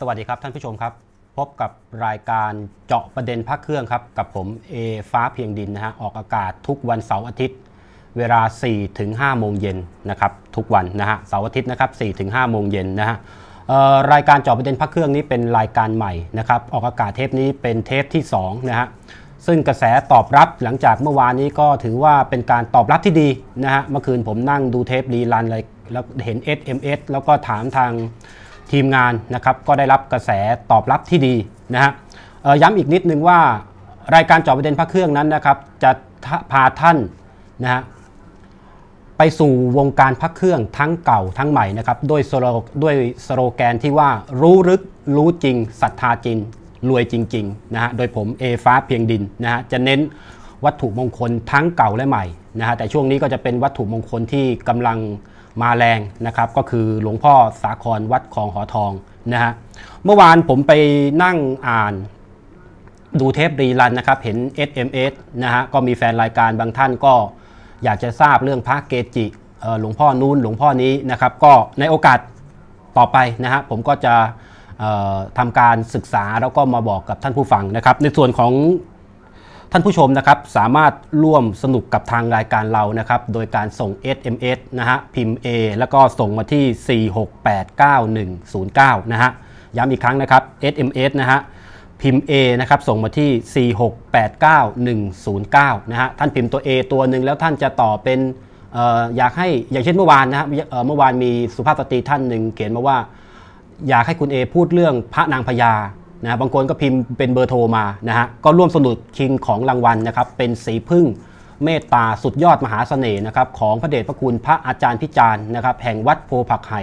สวัสดีครับท่านผู้ชมครับ พบกับรายการเจาะประเด็นพักเครื่องครับ กับผมเอฟ้าเพียงดินนะฮะออกอากาศทุกวันเสาร์อาทิตย์ เวลา 4 ถึง 5 โมงเย็นนะครับทุกวันนะฮะเสาร์อาทิตย์นะครับ 4 ถึง 5 โมงเย็นนะฮะรายการเจาะประเด็นพักเครื่องนี้เป็นรายการใหม่นะครับออกอากาศเทปนี้เป็นเทปที่2นะฮะซึ่งกระแสตอบรับหลังจากเมื่อวานนี้ก็ถือว่าเป็นการตอบรับที่ดีนะฮะเมื่อคืนผมนั่งดูเทปรีรันเลยแล้วเห็น SMS แล้วก็ถามทาง ทีมงานนะครับก็ได้รับกระแสตอบรับที่ดีนะฮะย้ำอีกนิดนึงว่ารายการจาะประเด็นพระเครื่องนั้นนะครับจะพาท่านนะฮะไปสู่วงการพักเครื่องทั้งเก่าทั้งใหม่นะครับด้วยสโลด้วยสโลแกนที่ว่ารู้ลึกรู้จริงศรัทธาจริงรวยจริงๆนะฮะโดยผมเอฟ้าเพียงดินนะฮะจะเน้นวัตถุมงคลทั้งเก่าและใหม่นะฮะแต่ช่วงนี้ก็จะเป็นวัตถุมงคลที่กำลัง มาแรงนะครับก็คือหลวงพ่อสาครวัดคลองหอทองนะฮะเมื่อวานผมไปนั่งอ่านดูเทปรีรันนะครับเห็น SMS นะฮะก็มีแฟนรายการบางท่านก็อยากจะทราบเรื่องพระเกจิหลวงพ่อนู้นหลวงพ่อนี้นะครับก็ในโอกาสต่อไปนะฮะผมก็จะทำการศึกษาแล้วก็มาบอกกับท่านผู้ฟังนะครับ ในส่วนของ ท่านผู้ชมนะครับสามารถร่วมสนุกกับทางรายการเรานะครับโดยการส่ง SMS นะฮะพิมพ์ A แล้วก็ส่งมาที่ 4689109 นะฮะย้ำอีกครั้งนะครับ SMS นะฮะพิมพ์ A นะครับส่งมาที่ 4689109 นะฮะท่านพิมพ์ตัว A ตัวหนึ่งแล้วท่านจะต่อเป็นเอออยากให้อย่างเช่นเมื่อวานนะฮะเอ่อเมื่อวานมีสุภาพสตรีท่านหนึ่งเขียนมาว่า อยากให้คุณ A พูดเรื่องพระนางพญา นะฮะบางคนก็พิมพ์เป็นเบอร์โทรมานะฮะก็ร่วมสนุกชิงของรางวัลนะครับเป็นสีพึ่งเมตตาสุดยอดมหาเสน่ห์นะครับของพระเดชพระคุณพระอาจารย์พิจารณ์นะครับแห่งวัดโพผักไห่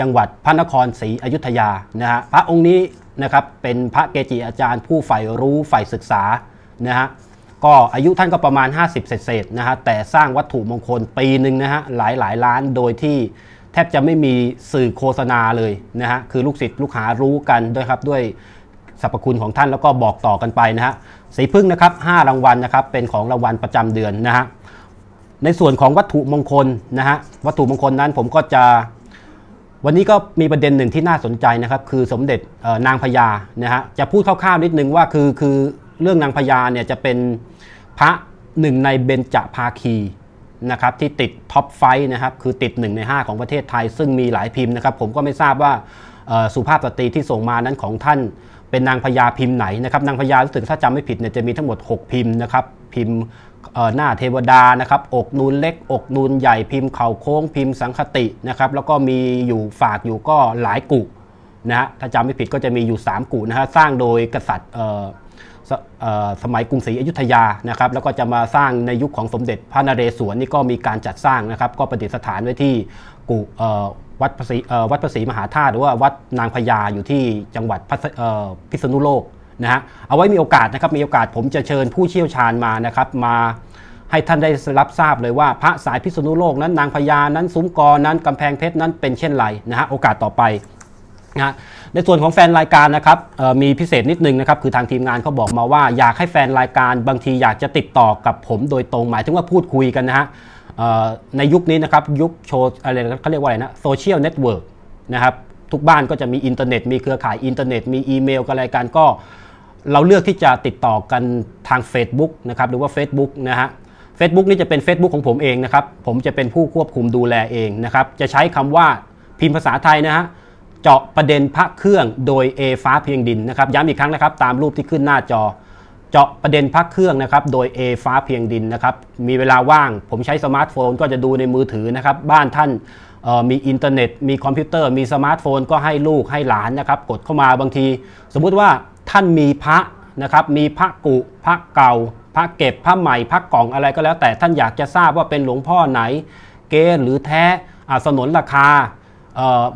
จังหวัดพระนครศรีอยุธยานะฮะพระองค์นี้นะครับเป็นพระเกจิอาจารย์ผู้ใฝ่รู้ใฝ่ศึกษานะฮะก็อายุท่านก็ประมาณ 50 เศษๆนะฮะแต่สร้างวัตถุมงคลปีหนึ่งนะฮะหลายหลายล้านโดยที่แทบจะไม่มีสื่อโฆษณาเลยนะฮะคือลูกศิษย์ลูกหารู้กันด้วยครับด้วย สรรพคุณของท่านแล้วก็บอกต่อกันไปนะฮะสีพึ่งนะครับ5รางวัลนะครับเป็นของรางวัลประจำเดือนนะฮะในส่วนของวัตถุมงคลนะฮะวัตถุมงคลนั้นผมก็จะ วันนี้ก็มีประเด็นหนึ่งที่น่าสนใจนะครับ คือสมเด็จนางพญานะฮะจะพูดคร่าวๆนิดนึงว่าคือคือเรื่องนางพญาเนี่ยจะเป็นพระหนึ่งในเบญจภาคีนะครับที่ติดท็อปไฟนะครับคือติด 1 ใน 5 ของประเทศไทย ซึ่งมีหลายพิมพ์นะครับ ผมก็ไม่ทราบว่าสุภาพสตรีที่ส่งมานั้นของท่าน เป็นนางพญาพิมพ์ไหนนะครับนางพญารู้สึกถ้าจำไม่ผิดเนี่ยจะมีทั้งหมด 6 พิมพ์นะครับพิมพ์หน้าเทวดานะครับอกนูนเล็ก อกนูนใหญ่พิมพ์เข่าโค้งพิมพ์สังคตินะครับแล้วก็มีอยู่ฝากอยู่ก็หลายกุนะฮะถ้าจำไม่ผิดก็จะมีอยู่ 3 กุนะฮะสร้างโดยกษัตริย์สสมัยกรุงศรีอยุธยานะครับแล้วก็จะมาสร้างในยุคของสมเด็จพระนเรศวรนี่ก็มีการจัดสร้างนะครับก็ประดิษฐานไว้ที่กุเอ่อ วัดพระศรีวัดพระศรีมหาธาตุหรือว่าวัดนางพญาอยู่ที่จังหวัดพิษณุโลกนะฮะเอาไว้มีโอกาสนะครับมีโอกาสผมจะเชิญผู้เชี่ยวชาญมานะครับมาให้ท่านได้รับทราบเลยว่าพระสายพิษณุโลกนั้นนางพญานั้นซุ้มกอนั้นกำแพงเพชรนั้นเป็นเช่นไรนะฮะโอกาสต่อไปนะฮะในส่วนของแฟนรายการนะครับมีพิเศษนิดนึงนะครับคือทางทีมงานเขาบอกมาว่าอยากให้แฟนรายการบางทีอยากจะติดต่อกับผมโดยตรงหมายถึงว่าพูดคุยกันนะฮะ ในยุคนี้นะครับยุคโชว์อะไรเขาเรียกว่าอะไรนะโซเชียลเน็ตเวิร์กนะครับทุกบ้านก็จะมีอินเทอร์เน็ตมีเครือข่ายอินเทอร์เน็ตมีอีเมลกันอะไรกันก็ เราเลือกที่จะติดต่อกันทาง Facebook นะครับหรือว่า Facebook นะฮะ Facebook นี่จะเป็น Facebook ของผมเองนะครับ ผมจะเป็นผู้ควบคุมดูแลเองนะครับ จะใช้คำว่าพิมพ์ภาษาไทยนะฮะ เจาะประเด็นพระเครื่องโดย A ฟ้าเพียงดินนะครับ ย้ำอีกครั้งนะครับ ตามรูปที่ขึ้นหน้าจอ เจาะประเด็นพระเครื่องนะครับ โดย A ฟ้าเพียงดินนะครับ มีเวลาว่าง ผมใช้สมาร์ทโฟนก็จะดูในมือถือนะครับ บ้านท่านมีอินเทอร์เน็ต มีคอมพิวเตอร์ มีสมาร์ทโฟนก็ให้ลูกให้หลานนะครับ กดเข้ามาบางที สมมุติว่าท่านมีพระนะครับ มีพระกุพระเก่า พระเก็บพระใหม่พระกล่องอะไรก็แล้ว แต่ท่านอยากจะทราบว่าเป็นหลวงพ่อไหน เกหรือแท้สนนราคา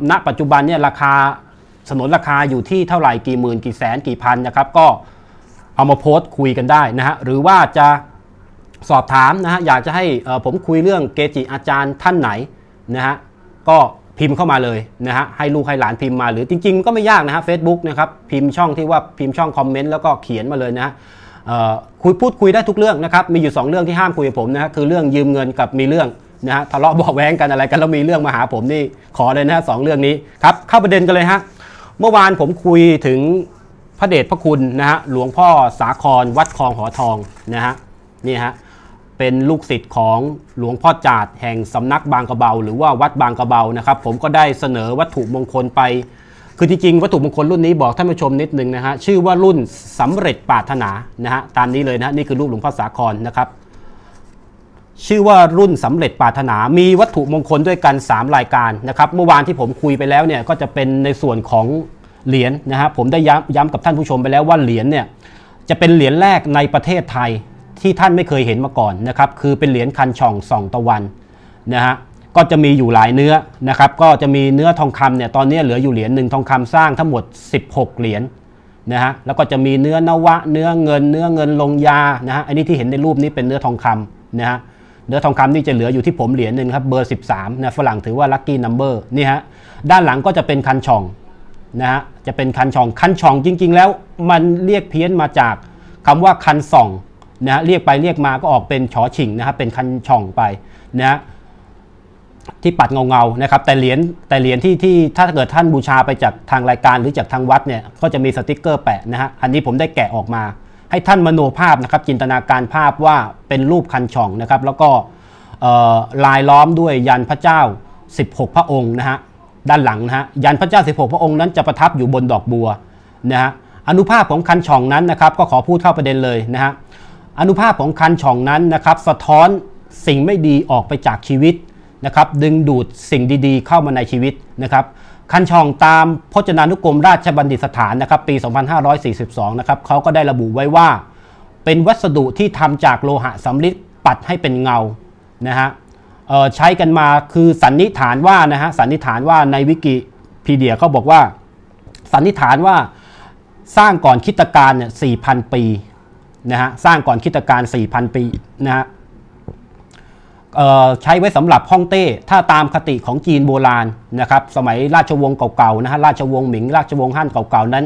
ณปัจจุบันเนี่ยราคาสนนราคาอยู่ที่เท่าไหร่กี่หมื่นกี่แสนกี่พันนะครับ ก็ เอามาโพสต์คุยกันได้นะฮะหรือว่าจะสอบถามนะฮะอยากจะให้ผมคุยเรื่องเกจิอาจารย์ท่านไหนนะฮะก็พิมพ์เข้ามาเลยนะฮะให้ลูกให้หลานพิมพ์มาหรือจริงๆก็ไม่ยากนะฮะเฟซบุ๊กนะครับพิมพ์ช่องที่ว่าพิมพ์ช่องคอมเมนต์แล้วก็เขียนมาเลยนะฮะคุยพูดคุยได้ทุกเรื่องนะครับมีอยู่ 2 เรื่องที่ห้ามคุยกับผมนะฮะคือเรื่องยืมเงินกับมีเรื่องนะฮะทะเลาะเบาะแว้งกันอะไรกันแล้วมีเรื่องมาหาผมนี่ขอเลยนะฮะสองเรื่องนี้ครับเข้าประเด็นกันเลยฮะเมื่อวานผมคุยถึง พระเดชพระคุณนะฮะหลวงพ่อสาครวัดคลองหอทองนะฮะนี่ฮะเป็นลูกศิษย์ของหลวงพ่อจาดแห่งสำนักบางกระเบา หรือว่าวัดบางกระเบานะครับ ผมก็ได้เสนอวัตถุมงคลไป คือจริงๆวัตถุมงคลรุ่นนี้บอกท่านผู้ชมนิดนึงนะฮะชื่อว่ารุ่นสำเร็จปรารถนานะฮะตามนี้เลยนะฮะนี่คือรูปหลวงพ่อสาครนะครับ ชื่อว่ารุ่นสำเร็จปรารถนา มีวัตถุมงคลด้วยกัน 3 รายการนะครับ เมื่อวานที่ผมคุยไปแล้วเนี่ยก็จะเป็นในส่วนของ เหรียญนะฮะผมได้ย้ำย้ำกับท่านผู้ชมไปแล้วว่าเหรียญเนี่ยจะเป็นเหรียญแรกในประเทศไทยที่ท่านไม่เคยเห็นมาก่อนนะครับคือเป็นเหรียญคันช่องสองตะวันนะฮะก็จะมีอยู่หลายเนื้อนะครับก็จะมีเนื้อทองคำเนี่ยตอนนี้เหลืออยู่เหรียญหนึ่งทองคำสร้างทั้งหมด 16 เหรียญนะฮะแล้วก็จะมีเนื้อนวะ เนื้อเงิน เนื้อเงินลงยานะฮะอันนี้ที่เห็นในรูปนี้เป็นเนื้อทองคำนะฮะเนื้อทองคำนี่จะเหลืออยู่ที่ผมเหรียญหนึ่งครับเบอร์ 13นะฝรั่งถือว่าลัคกี้นัมเบอร์นี่ฮะด้านหลังก็จะเป็นคันช่อง นะฮะจะเป็นคันช่องคันช่องจริง ๆ แล้วมันเรียกเพี้ยนมาจากคำว่าคันส่องนะฮะเรียกไปเรียกมาก็ออกเป็นชอชิงนะครับเป็นคันช่องไปนะฮะที่ปัดเงาเงานะครับแต่เหรียญแต่เหรียญที่ที่ถ้าเกิดท่านบูชาไปจากทางรายการหรือจากทางวัดเนี่ยก็จะมีสติกเกอร์แปะนะฮะอันนี้ผมได้แกะออกมา ให้ท่านมโนภาพนะครับจินตนาการภาพว่าเป็นรูปคันช่องนะครับแล้วก็ลายล้อมด้วยยันพระเจ้า 16 พระองค์นะฮะ ด้านหลังนะฮะยันพระเจ้า 16 พระองค์นั้นจะประทับอยู่บนดอกบัวนะฮะอนุภาพของคันช่องนั้นนะครับ ก็ขอพูดเข้าประเด็นเลยนะฮะอนุภาพของคันช่องนั้นนะครับ สะท้อนสิ่งไม่ดีออกไปจากชีวิตนะครับ ดึงดูดสิ่งดีๆ เข้ามาในชีวิตนะครับคันช่องตามพจนานุกรมราชบัณฑิตสถานนะครับ ปี 2542 นะครับเขาก็ได้ระบุไว้ว่า เป็นวัสดุที่ทำจากโลหะสำริดปัดให้เป็นเงานะฮะ ใช้กันมาคือสันนิษฐานว่านะฮะสันนิษฐานว่าในวิกิพีเดียเขาบอกว่า สันนิษฐานว่าสร้างก่อนคิตการเนี่ย4,000ปีนะฮะสร้างก่อนคิตการ4,000ปีนะฮะใช้ไว้สำหรับฮ่องเต้ ถ้าตามคติของจีนโบราณนะครับสมัยราชวงศ์เก่าๆนะฮะราชวงศ์หมิง ราชวงศ์ฮั่นเก่าๆนั้น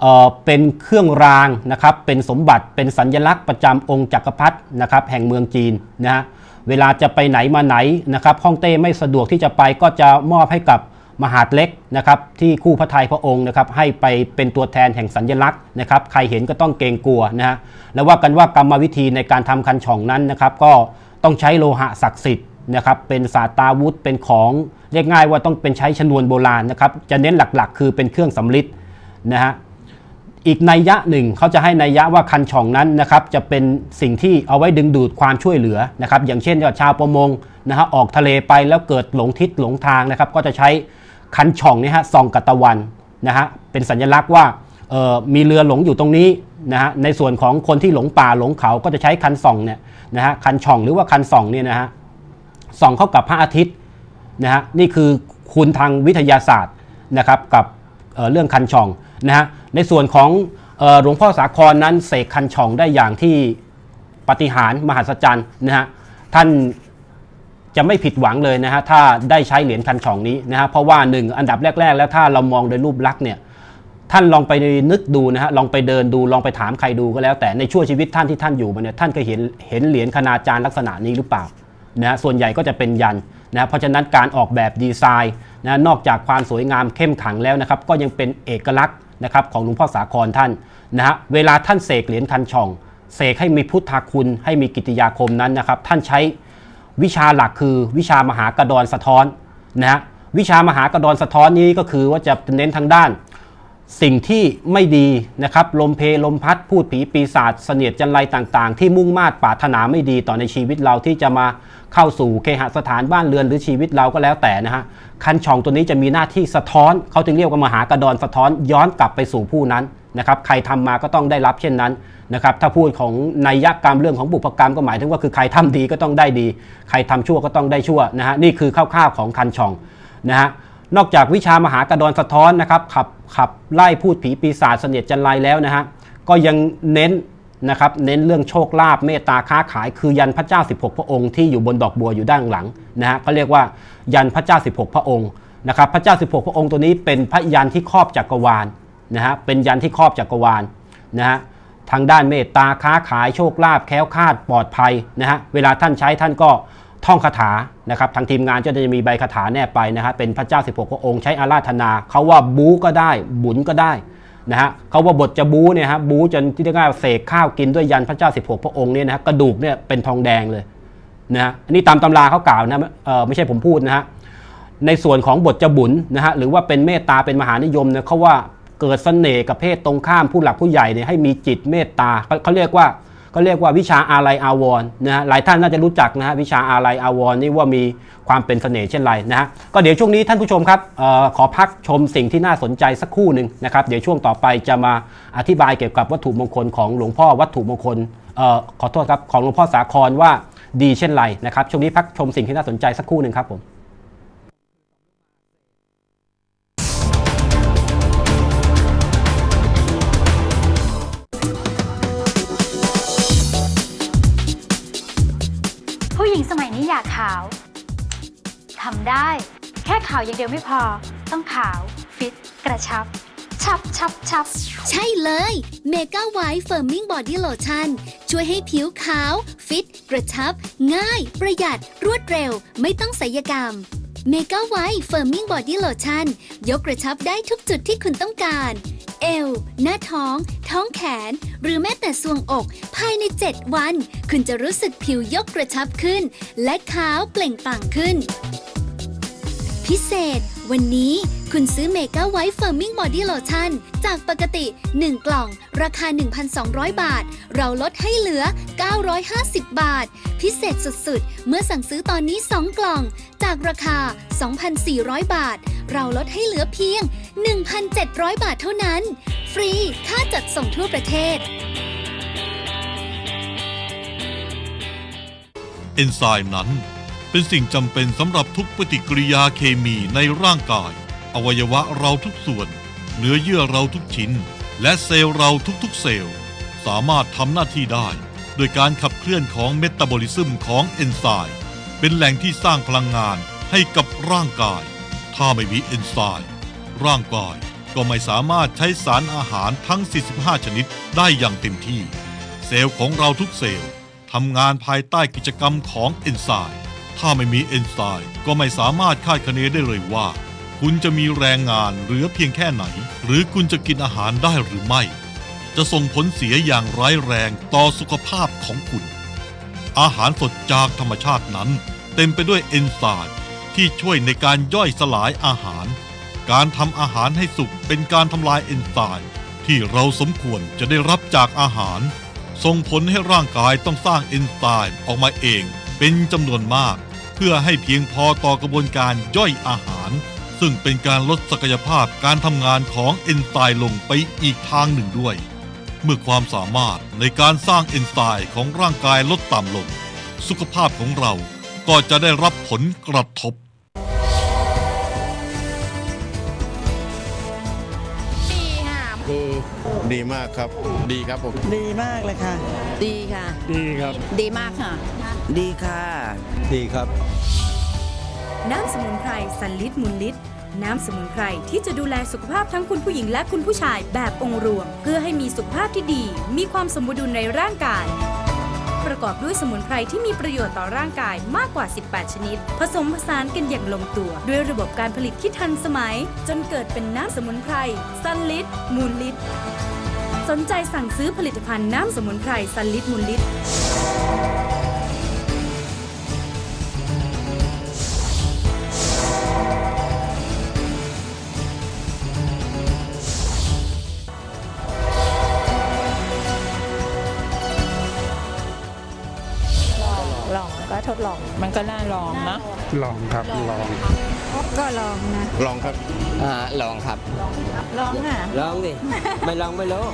เเป็นเครื่องรางนะครับเป็นสมบัติเป็นสัญลักษณ์ประจำองค์จักรพรรดินะครับแห่งเมืองจีนนะฮะ เวลาจะไปไหนมาไหนนะครับฮ่องเต้ไม่สะดวกที่จะไปก็จะมอบให้กับมหาดเล็กนะครับที่คู่พระทัยพระองค์นะครับให้ไปเป็นตัวแทนแห่งสัญญลักษณ์นะครับใครเห็นก็ต้องเกรงกลัวนะฮะแล้วว่ากันว่ากรรมวิธีในการทำคันช่องนั้นนะครับก็ต้องใช้โลหะศักดิ์สิทธิ์นะครับเป็นศาสตราวุธเป็นของเรียกง่ายว่าต้องเป็นใช้ชนวนโบราณนะครับจะเน้นหลักๆ คือเป็นเครื่องสำริดนะฮะ อีกนัยยะหนึ่งเขาจะให้นัยยะว่าคันช่องนั้นนะครับจะเป็นสิ่งที่เอาไว้ดึงดูดความช่วยเหลือนะครับอย่างเช่นชาวประมงนะฮะออกทะเลไปแล้วเกิดหลงทิศหลงทางนะครับก็จะใช้คันช่องนี่ฮะส่องกัตะวันนะฮะเป็นสัญลักษณ์ว่ามีเรือหลงอยู่ตรงนี้นะฮะในส่วนของคนที่หลงป่าหลงเขาก็จะใช้คันส่องเนี่ยนะฮะคันช่องหรือว่าคันส่องเนี่ยนะฮะส่องเข้ากับพระอาทิตย์นะฮะนี่คือคุณทางวิทยาศาสตร์นะครับกับเเรื่องคันช่องนะฮะ ในส่วนของหลวงพ่อสาครนั้นเสกคันช่องได้อย่างที่ปฏิหารมหัศจรรย์นะฮะท่านจะไม่ผิดหวังเลยนะฮะถ้าได้ใช้เหรียญคันช่องนี้นะฮะเพราะว่าหนึ่งอันดับแรก ๆ แล้วถ้าเรามองโดยรูปลักษณ์เนี่ยท่านลองไปนึกดูนะฮะลองไปเดินดูลองไปถามใครดูก็แล้ว แต่ในช่วงชีวิตท่านที่ท่านอยู่มาเนี่ยท่านเคยเห็นเห็นเหรียญคณาจารย์ลักษณะนี้หรือเปล่านะส่วนใหญ่ก็จะเป็นยันนะเพราะฉะนั้นการออกแบบดีไซน์นะนอกจากความสวยงามเข้มขังแล้วนะครับก็ยังเป็นเอกลักษณ์ นะครับของหลวงพ่อสาครท่านนะฮะเวลาท่านเสกเหรียญคันช่อง เสกให้มีพุทธคุณให้มีกิตยาคมนั้นนะครับ ท่านใช้วิชาหลักคือวิชามหากระดอนสะท้อนนะฮะวิชามหากระดอนสะท้อนนี้ก็คือว่าจะเน้นทางด้าน สิ่งที่ไม่ดีนะครับลมเพลมพัดพูดผีปีศาจเสนียดจันไรต่างๆ ที่มุ่งมาดปรารถนาไม่ดีต่อในชีวิตเราที่จะมาเข้าสู่เคหสถานบ้านเรือนหรือชีวิตเราก็แล้วแต่นะฮะคันช่องตัวนี้จะมีหน้าที่สะท้อนเขาจึงเรียกว่ามหากระดอนสะท้อนย้อนกลับไปสู่ผู้นั้นนะครับใครทำมาก็ต้องได้รับเช่นนั้นนะครับถ้าพูดของนัยยกรรมเรื่องของบุพกรรมก็หมายถึงว่าคือใครทำดีก็ต้องได้ดี ใครทำชั่วก็ต้องได้ชั่วนะฮะนี่คือคร่าวๆของคันช่องนะฮะ นอกจากวิชามหากระดอนสะท้อนนะครับขับขับไล่พูดผีปีศาจเสนียดจันไรแล้วนะฮะก็ยังเน้นนะครับเน้นเรื่องโชคลาภเมตตาค้าขายคือยันพระเจ้า 16 พระองค์ที่อยู่บนดอกบัวอยู่ด้านหลังนะฮะก็เรียกว่ายันพระเจ้า 16 พระองค์นะครับพระเจ้า 16 พระองค์ตัวนี้เป็นพระยันที่ครอบจักรวาลนะฮะเป็นยันที่ครอบจักรวาลนะฮะทางด้านเมตตาค้าขายโชคลาภแค้วคาดปลอดภัยนะฮะเวลาท่านใช้ท่านก็ ท่องคาถานะครับทางทีมงานก็จะมีใบคาถาแนบไปนะฮะเป็นพระเจ้า 16 พระองค์ใช้อาราธนาเขาว่าบูก็ได้บุญก็ได้นะฮะเขาว่าบทจะบูเนี่ยฮะบูจนที่เรียกว่าเสกข้าวกินด้วยยันพระเจ้า 16 พระองค์เนี่ยนะฮะกระดูกเนี่ยเป็นทองแดงเลยนะฮะอันนี้ตามตำราเขากล่าวนะเออไม่ใช่ผมพูดนะฮะในส่วนของบทจะบุญนะฮะหรือว่าเป็นเมตตาเป็นมหานิยมเนี่ยเขาว่าเกิดเสน่ห์กับเพศตรงข้ามผู้หลักผู้ใหญ่เนี่ยให้มีจิตเมตตาเขาเขาเรียกว่า ก็เรียกว่าวิชาอาลัยอาวรนะฮะหลายท่านน่าจะรู้จักนะฮะวิชาอาลัยอาวรนี่ว่ามีความเป็นเสน่ห์เช่นไรนะฮะก็เดี๋ยวช่วงนี้ท่านผู้ชมครับออขอพักชมสิ่งที่น่าสนใจสักครู่หนึ่งนะครับเดี๋ยวช่วงต่อไปจะมาอธิบายเกี่ยวกับวัตถุมงคลของหลวงพ่อวัตถุมงคลออขอโทษครับของหลวงพ่อสาครว่าดีเช่นไรนะครับช่วงนี้พักชมสิ่งที่น่าสนใจสักครู่หนึ่งครับผม ขาวทำได้ แค่ขาวอย่างเดียวไม่พอ ต้องขาว ฟิต กระชับ ชับชับชับใช่เลยเมกาไวท์เฟิร์มมิ่งบอดี้โลชั่นช่วยให้ผิวขาว ฟิต กระชับ ง่าย ประหยัด รวดเร็ว ไม่ต้องศัลยกรรม เมกาไวท์เฟิร์มมิ่งบอดี้โลชั่นยกกระชับได้ทุกจุดที่คุณต้องการ เอว หน้าท้อง ท้องแขน หรือแม้แต่ทรวงอก ภายใน 7 วัน คุณจะรู้สึกผิวยกกระชับขึ้น และขาวเปล่งปลั่งขึ้น พิเศษ วันนี้คุณซื้อเมกาไวท์เฟิร์มมิ่งบอดี้โลชั่นจากปกติ 1 กล่อง ราคา 1,200 บาท เราลดให้เหลือ 950 บาท พิเศษสุดๆ เมื่อสั่งซื้อตอนนี้ 2 กล่อง จากราคา 2,400 บาท เราลดให้เหลือเพียง 1,700 บาทเท่านั้น ฟรีค่าจัดส่งทั่วประเทศเอนไซม์นั้น เป็นสิ่งจำเป็นสำหรับทุกปฏิกิริยาเคมีในร่างกาย อวัยวะเราทุกส่วน เนื้อเยื่อเราทุกชิ้น และเซลล์เราทุกๆเซลล์ สามารถทำหน้าที่ได้ โดยการขับเคลื่อนของเมตาบอลิซึมของเอนไซม์เป็นแหล่งที่สร้างพลังงานให้กับร่างกาย ถ้าไม่มีเอนไซม์ร่างกายก็ไม่สามารถใช้สารอาหารทั้ง 45 ชนิดได้อย่างเต็มที่ เซลล์ของเราทุกเซลล์ทำงานภายใต้กิจกรรมของเอนไซม์ ถ้าไม่มีเอนไซม์ก็ไม่สามารถคาดคะเนได้เลยว่า คุณจะมีแรงงานเหลือเพียงแค่ไหน หรือคุณจะกินอาหารได้หรือไม่ จะส่งผลเสียอย่างร้ายแรงต่อสุขภาพของคุณ อาหารสดจากธรรมชาตินั้น เต็มไปด้วยเอนไซม์ที่ช่วยในการย่อยสลายอาหาร การทำอาหารให้สุกเป็นการทำลายเอนไซม์ที่เราสมควรจะได้รับจากอาหาร ส่งผลให้ร่างกายต้องสร้างเอนไซม์ออกมาเอง เป็นจำนวนมาก เพื่อให้เพียงพอต่อกระบวนการย่อยอาหาร ซึ่งเป็นการลดศักยภาพการทำงานของเอนไซม์ลงไปอีกทางหนึ่งด้วย เมื่อความสามารถในการสร้างเอนไซม์ของร่างกายลดต่ำลง สุขภาพของเราก็จะได้รับผลกระทบ ดีมากครับ ดีครับผม ดีมากเลยค่ะ ดีค่ะ ดีครับ ดีมากค่ะ ดีค่ะ ดีครับ น้ำสมุนไพรสันลิตรมุนลิตรน้ำสมุนไพรที่จะดูแลสุขภาพทั้งคุณผู้หญิงและคุณผู้ชายแบบองค์รวม เพื่อให้มีสุขภาพที่ดี มีความสมดุลในร่างกาย ประกอบด้วยสมุนไพรที่มีประโยชน์ต่อร่างกายมากกว่า 18 ชนิด ผสมผสานกันอย่างลงตัว ด้วยระบบการผลิตที่ทันสมัย จนเกิดเป็นน้ำสมุนไพรซันลิตรมูลลิตร สนใจสั่งซื้อผลิตภัณฑ์น้ำสมุนไพรซันลิตรมูลลิตรลองก็ทดลอง มันก็น่าลองนะลองครับลอง ก็ลองนะ ลองครับ อ่า ลองครับ ลองค่ะ ลองดิ ไม่ลองไม่รู้